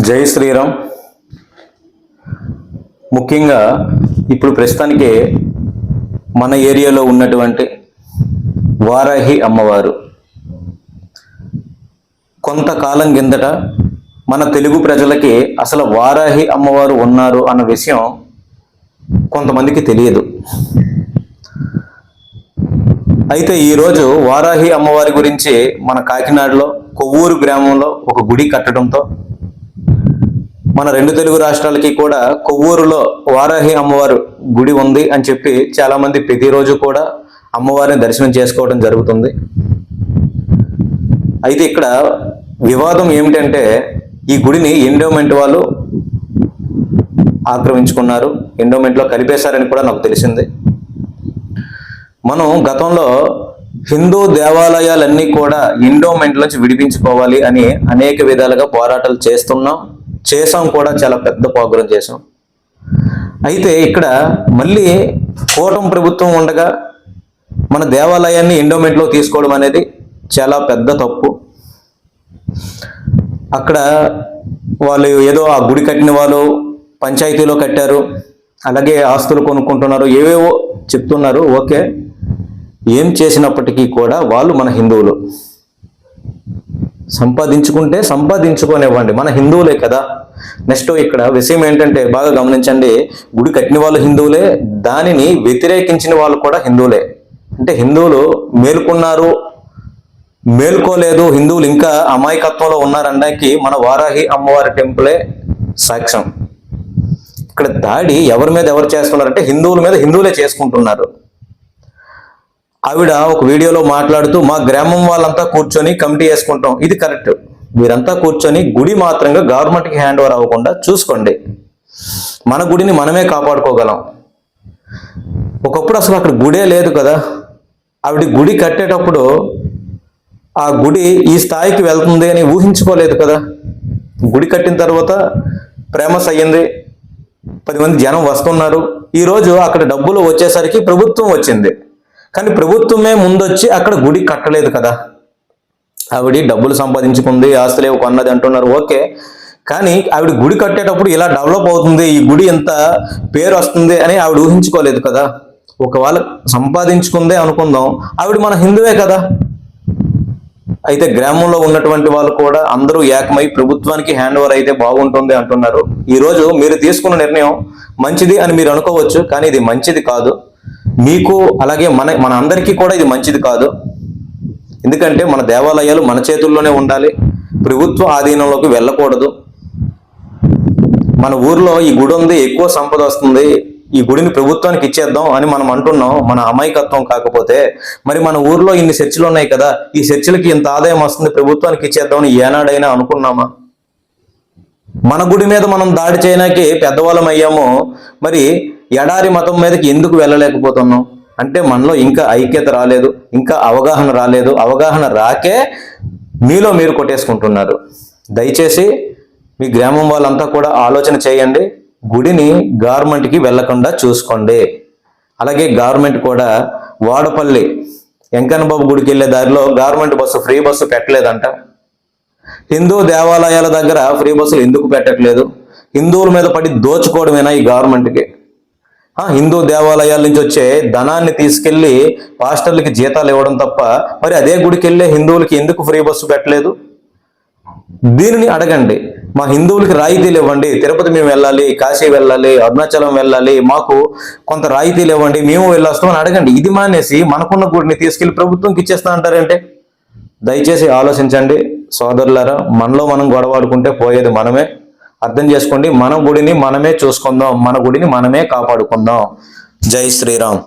జై శ్రీరామ్. ముఖ్యంగా ఇప్పుడు ప్రస్తుతానికి మన ఏరియాలో ఉన్నటువంటి వారాహి అమ్మవారు. కొంతకాలం కిందట మన తెలుగు ప్రజలకి అసలు వారాహి అమ్మవారు ఉన్నారు అన్న విషయం కొంతమందికి తెలియదు. అయితే ఈరోజు వారాహి అమ్మవారి గురించి మన కాకినాడలో కొవ్వూరు గ్రామంలో ఒక గుడి కట్టడంతో మన రెండు తెలుగు రాష్ట్రాలకి కూడా కొవ్వూరులో వారాహి అమ్మవారు గుడి ఉంది అని చెప్పి చాలా మంది ప్రతిరోజు కూడా అమ్మవారిని దర్శనం చేసుకోవడం జరుగుతుంది. అయితే ఇక్కడ వివాదం ఏమిటంటే ఈ గుడిని ఎండోమెంట్ వాళ్ళు ఆక్రమించుకున్నారు. ఎండోమెంట్లో కలిపేశారని కూడా నాకు తెలిసింది. మనం గతంలో హిందూ దేవాలయాలన్నీ కూడా ఎండోమెంట్ నుంచి విడిపించుకోవాలి అని అనేక విధాలుగా పోరాటాలు చేస్తున్నాం. చేసాం కూడా చాలా పెద్ద పోగ్రం చేసాం. అయితే ఇక్కడ మళ్ళీ కూటమి ప్రభుత్వం ఉండగా మన దేవాలయాన్ని ఎండోమెంట్లో తీసుకోవడం అనేది చాలా పెద్ద తప్పు. అక్కడ వాళ్ళు ఏదో ఆ గుడి కట్టిన వాళ్ళు పంచాయతీలో కట్టారు అలాగే ఆస్తులు కొనుక్కుంటున్నారు ఏవేవో చెప్తున్నారు. ఓకే ఏం చేసినప్పటికీ కూడా వాళ్ళు మన హిందువులు. సంపాదించుకుంటే సంపాదించుకోనివ్వండి. మన హిందువులే కదా. నెక్స్ట్ ఇక్కడ విషయం ఏంటంటే బాగా గమనించండి. గుడి కట్టిన వాళ్ళు హిందువులే దానిని వ్యతిరేకించిన వాళ్ళు కూడా హిందువులే. అంటే హిందువులు మేలుకున్నారు మేల్కోలేదు హిందువులు ఇంకా అమాయకత్వంలో ఉన్నారనడానికి మన వారాహి అమ్మవారి టెంపులే సాక్ష్యం. ఇక్కడ దాడి ఎవరి మీద ఎవరు చేస్తున్నారంటే హిందువుల మీద హిందువులే చేసుకుంటున్నారు. ఆవిడ ఒక వీడియోలో మాట్లాడుతూ మా గ్రామం వాళ్ళంతా కూర్చొని కమిటీ వేసుకుంటాం. ఇది కరెక్ట్. మీరంతా కూర్చొని గుడి మాత్రంగా గవర్నమెంట్కి హ్యాండ్ ఓవర్ అవ్వకుండా చూసుకోండి. మన గుడిని మనమే కాపాడుకోగలం. ఒకప్పుడు అసలు అక్కడ గుడే లేదు కదా. ఆవిడ గుడి కట్టేటప్పుడు ఆ గుడి ఈ స్థాయికి వెళ్తుంది అని ఊహించుకోలేదు కదా. గుడి కట్టిన తర్వాత ప్రేమస్ అయ్యింది పది మంది జనం వస్తున్నారు. ఈరోజు అక్కడ డబ్బులు వచ్చేసరికి ప్రభుత్వం వచ్చింది. కానీ ప్రభుత్వమే ముందొచ్చి అక్కడ గుడి కట్టలేదు కదా. ఆవిడ డబ్బులు సంపాదించుకుంది ఆస్తులేవు కొన్నది అంటున్నారు ఓకే. కానీ ఆవిడ గుడి కట్టేటప్పుడు ఇలా డెవలప్ అవుతుంది ఈ గుడి ఎంత పేరు వస్తుంది అని ఆవిడ ఊహించుకోలేదు కదా. ఒకవేళ సంపాదించుకుందే అనుకుందాం ఆవిడ మన హిందువే కదా. అయితే గ్రామంలో ఉన్నటువంటి వాళ్ళు కూడా అందరూ ఏకమై ప్రభుత్వానికి హ్యాండ్ ఓవర్ అయితే బాగుంటుంది అంటున్నారు. ఈ రోజు మీరు తీసుకున్న నిర్ణయం మంచిది అని మీరు అనుకోవచ్చు కానీ ఇది మంచిది కాదు. మీకు అలాగే మన మన అందరికీ కూడా ఇది మంచిది కాదు. ఎందుకంటే మన దేవాలయాలు మన చేతుల్లోనే ఉండాలి. ప్రభుత్వ ఆధీనంలోకి వెళ్ళకూడదు. మన ఊర్లో ఈ గుడి ఉంది ఎక్కువ సంపద వస్తుంది. ఈ గుడిని ప్రభుత్వానికి ఇచ్చేద్దాం అని మనం అంటున్నాం. మన అమాయకత్వం కాకపోతే మరి మన ఊర్లో ఇన్ని చర్చలు ఉన్నాయి కదా ఈ చర్చలకి ఇంత ఆదాయం వస్తుంది ప్రభుత్వానికి ఇచ్చేద్దామని ఏనాడైనా అనుకున్నామా? మన గుడి మీద మనం దాడి చేయడానికి పెద్దవాళ్ళం అయ్యాము. మరి ఎడారి మతం మీదకి ఎందుకు వెళ్ళలేకపోతున్నాం అంటే మనలో ఇంకా ఐక్యత రాలేదు ఇంకా అవగాహన రాలేదు. అవగాహన రాకే మీలో మీరు కొట్టేసుకుంటున్నారు. దయచేసి మీ గ్రామం వాళ్ళంతా కూడా ఆలోచన చేయండి. గుడిని గవర్నమెంట్కి వెళ్ళకుండా చూసుకోండి. అలాగే గవర్నమెంట్ కూడా వాడపల్లి వెంకన్నబాబు గుడికి వెళ్ళే దారిలో గవర్నమెంట్ బస్సు ఫ్రీ బస్సు పెట్టలేదంట. హిందూ దేవాలయాల దగ్గర ఫ్రీ బస్సులు ఎందుకు పెట్టట్లేదు? హిందువుల మీద పడి దోచుకోవడమేనా ఈ గవర్నమెంట్కి? హిందూ దేవాలయాల నుంచి వచ్చే ధనాన్ని తీసుకెళ్ళి పాస్టర్లకి జీతాలు ఇవ్వడం తప్ప మరి అదే గుడికి వెళ్ళే హిందువులకి ఎందుకు ఫ్రీ బస్సు పెట్టలేదు? దీనిని అడగండి. మా హిందువులకి రాయితీలు ఇవ్వండి. తిరుపతి మేము వెళ్ళాలి కాశీ వెళ్ళాలి అరుణాచలం వెళ్ళాలి మాకు కొంత రాయితీలు ఇవ్వండి మేము వెళ్ళొస్తామని అడగండి. ఇది మానేసి మనకున్న గుడిని తీసుకెళ్ళి ప్రభుత్వంకి ఇచ్చేస్తా అంటారంటే? దయచేసి ఆలోచించండి. సోదరులారా మనలో మనం గొడవాడుకుంటే పోయేది మనమే. అర్థం చేసుకోండి మన గుడిని మనమే చూసుకుందాం మన గుడిని మనమే కాపాడుకుందాం. జై శ్రీరామ్.